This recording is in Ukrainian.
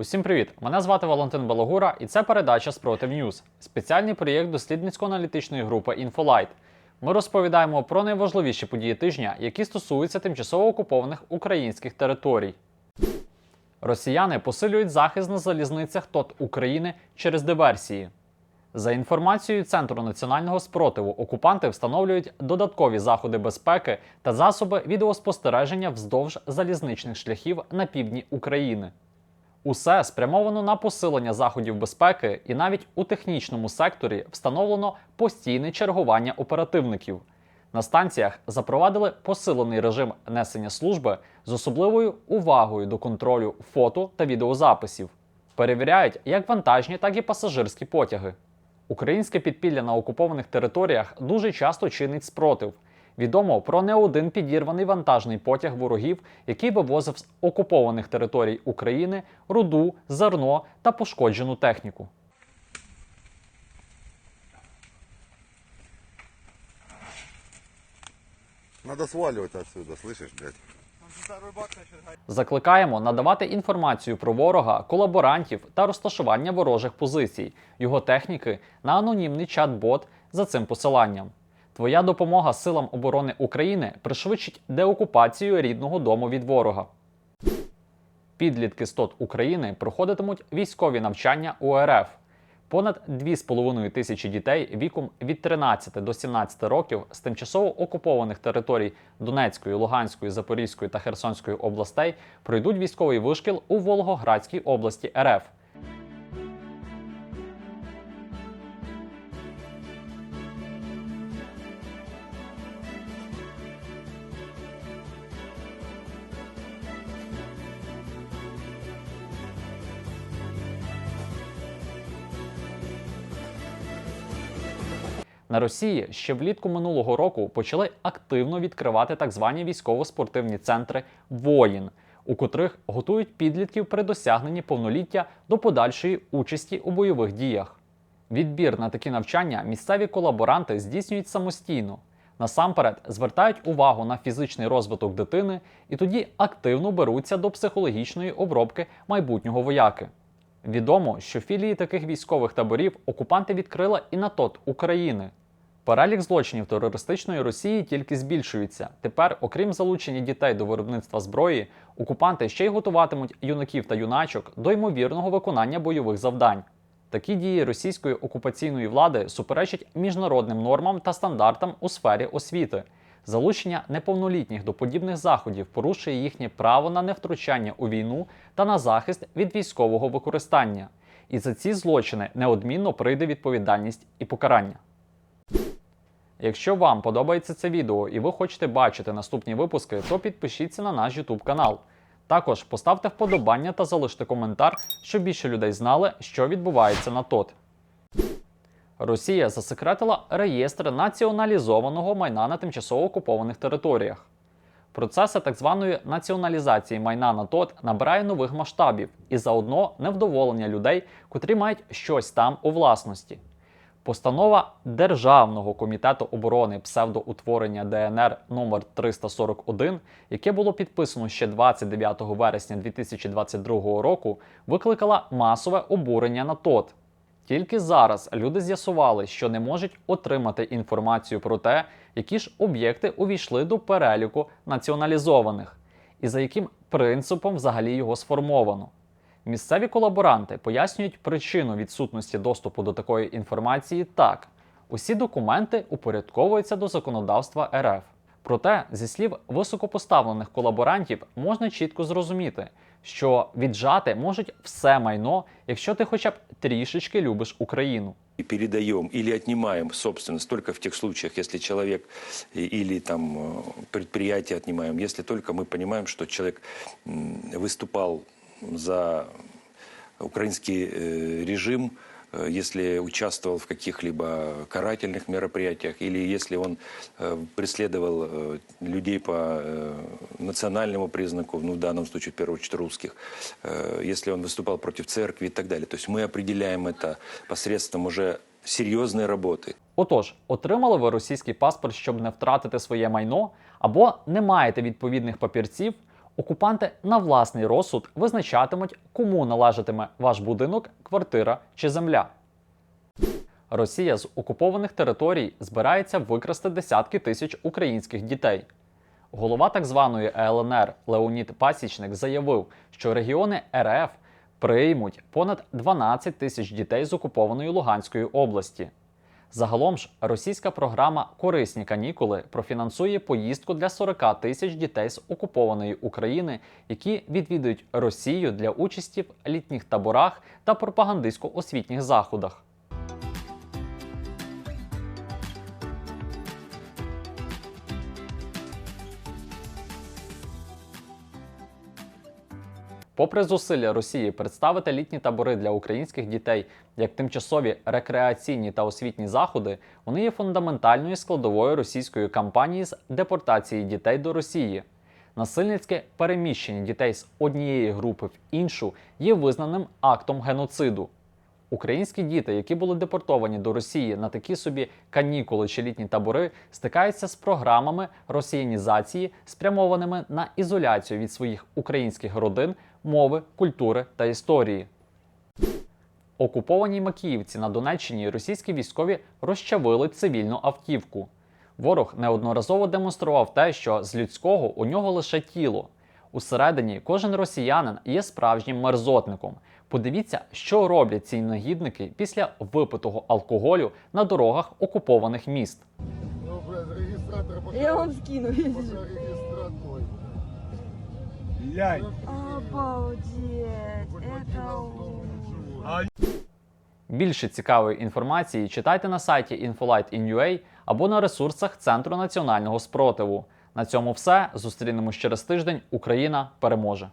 Усім привіт! Мене звати Валентин Балагура, і це передача Спротив Ньюз, спеціальний проєкт дослідницько-аналітичної групи Інфолайт. Ми розповідаємо про найважливіші події тижня, які стосуються тимчасово окупованих українських територій. Росіяни посилюють захист на залізницях ТОТ України через диверсії. За інформацією Центру національного спротиву, окупанти встановлюють додаткові заходи безпеки та засоби відеоспостереження вздовж залізничних шляхів на півдні України. Усе спрямовано на посилення заходів безпеки, і навіть у технічному секторі встановлено постійне чергування оперативників. На станціях запровадили посилений режим несення служби з особливою увагою до контролю фото та відеозаписів. Перевіряють як вантажні, так і пасажирські потяги. Українське підпілля на окупованих територіях дуже часто чинить спротив. Відомо про не один підірваний вантажний потяг ворогів, який вивозив з окупованих територій України руду, зерно та пошкоджену техніку. Надо сваливать отсюда, слышишь, блядь? Закликаємо надавати інформацію про ворога, колаборантів та розташування ворожих позицій, його техніки на анонімний чат-бот за цим посиланням. Твоя допомога силам оборони України пришвидшить деокупацію рідного дому від ворога. Підлітки СТОТ України проходитимуть військові навчання у РФ. Понад 2,5 тисячі дітей віком від 13 до 17 років з тимчасово окупованих територій Донецької, Луганської, Запорізької та Херсонської областей пройдуть військовий вишкіл у Волгоградській області РФ. На Росії ще влітку минулого року почали активно відкривати так звані військово-спортивні центри воїн, у котрих готують підлітків при досягненні повноліття до подальшої участі у бойових діях. Відбір на такі навчання місцеві колаборанти здійснюють самостійно. Насамперед звертають увагу на фізичний розвиток дитини і тоді активно беруться до психологічної обробки майбутнього вояки. Відомо, що філії таких військових таборів окупанти відкрили і на ТОТ України. Перелік злочинів терористичної Росії тільки збільшується. Тепер, окрім залучення дітей до виробництва зброї, окупанти ще й готуватимуть юнаків та юначок до ймовірного виконання бойових завдань. Такі дії російської окупаційної влади суперечать міжнародним нормам та стандартам у сфері освіти. Залучення неповнолітніх до подібних заходів порушує їхнє право на невтручання у війну та на захист від військового використання. І за ці злочини неодмінно прийде відповідальність і покарання. Якщо вам подобається це відео і ви хочете бачити наступні випуски, то підпишіться на наш YouTube канал. Також поставте вподобання та залиште коментар, щоб більше людей знали, що відбувається на ТОТ. Росія засекретила реєстр націоналізованого майна на тимчасово окупованих територіях. Процеси так званої націоналізації майна на ТОТ набирає нових масштабів і заодно невдоволення людей, котрі мають щось там у власності. Постанова Державного комітету оборони псевдоутворення ДНР номер 341, яке було підписано ще 29 вересня 2022 року, викликала масове обурення на ТОТ. Тільки зараз люди з'ясували, що не можуть отримати інформацію про те, які ж об'єкти увійшли до переліку націоналізованих, і за яким принципом взагалі його сформовано. Місцеві колаборанти пояснюють причину відсутності доступу до такої інформації так: усі документи упорядковуються до законодавства РФ. Проте, зі слів високопоставлених колаборантів, можна чітко зрозуміти, що віджати можуть все майно, якщо ти хоча б трішечки любиш Україну. и передаем или отнимаем собственность только в тех случаях, если человек и- или там э, предприятие отнимаем, если только мы понимаем, что человек м, выступал за украинский э, режим, э, если участвовал в каких-либо карательных мероприятиях или если он э, преследовал э, людей по э, национальному признаку, ну в данном случае в первую очередь русских, э, если он выступал против церкви и так далее. То есть мы определяем это посредством уже серьезной работы. Отож, отримали ви російський паспорт, щоб не втратити своє майно, або не маєте відповідних папірців. Окупанти на власний розсуд визначатимуть, кому належатиме ваш будинок, квартира чи земля. Росія з окупованих територій збирається викрасти десятки тисяч українських дітей. Голова так званої ЕЛНР Леонід Пасічник заявив, що регіони РФ приймуть понад 12 тисяч дітей з окупованої Луганської області. Загалом ж російська програма Корисні канікули профінансує поїздку для 40 тисяч дітей з окупованої України, які відвідують Росію для участі в літніх таборах та пропагандистсько-освітніх заходах. Попри зусилля Росії представити літні табори для українських дітей як тимчасові рекреаційні та освітні заходи, вони є фундаментальною складовою російської кампанії з депортації дітей до Росії. Насильницьке переміщення дітей з однієї групи в іншу є визнаним актом геноциду. Українські діти, які були депортовані до Росії на такі собі канікули чи літні табори, стикаються з програмами росіянізації, спрямованими на ізоляцію від своїх українських родин, мови, культури та історії. Окупованій Макіївці на Донеччині російські військові розчавили цивільну автівку. Ворог неодноразово демонстрував те, що з людського у нього лише тіло. Усередині кожен росіянин є справжнім мерзотником. Подивіться, що роблять ці негідники після випитого алкоголю на дорогах окупованих міст. Ну, Я вам скину. Пока Обалдеть. Это. Більше цікавої інформації читайте на сайті Infolight.in.ua або на ресурсах Центру національного спротиву. На цьому все. Зустрінемось через тиждень. Україна переможе!